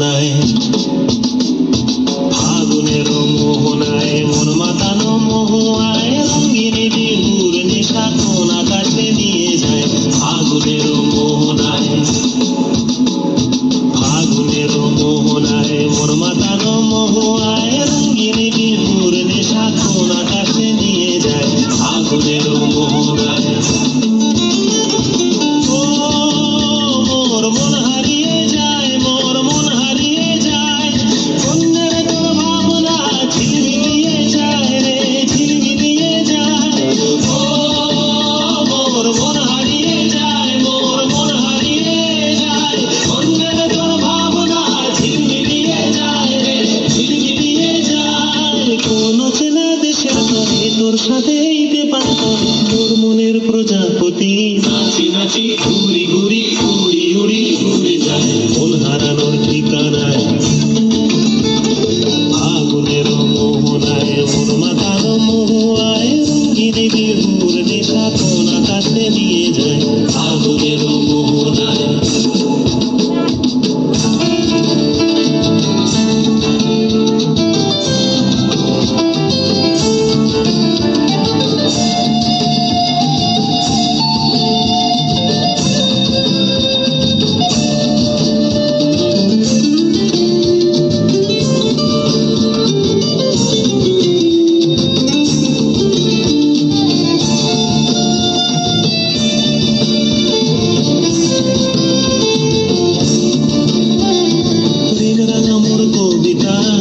মোহনায়, ফাগুনের মোহনায় মন মাতানো মোহায় রঙিনী বিহুর নেশা কোন আকাশে নিয়ে যায়। ফাগুনের মোহনায় তরে তোর সাথে ইতে পারতাম তোর মনের প্রজাপতি। নাচি নাচি ঘুরি ঘুরি উড়ি উড়ি উড়ে যায়। মন হারানোর ঠিকানায় আগুনের মোহনায় মন মাতানো মোহায় রঙ্গিনী বিহুর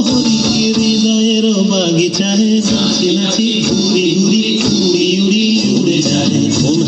মোহরি হৃদয়ের বাগিচায় নাচি নাচি ঘুরি ঘুরি উড়ি উড়ি উড়ে যায়। মন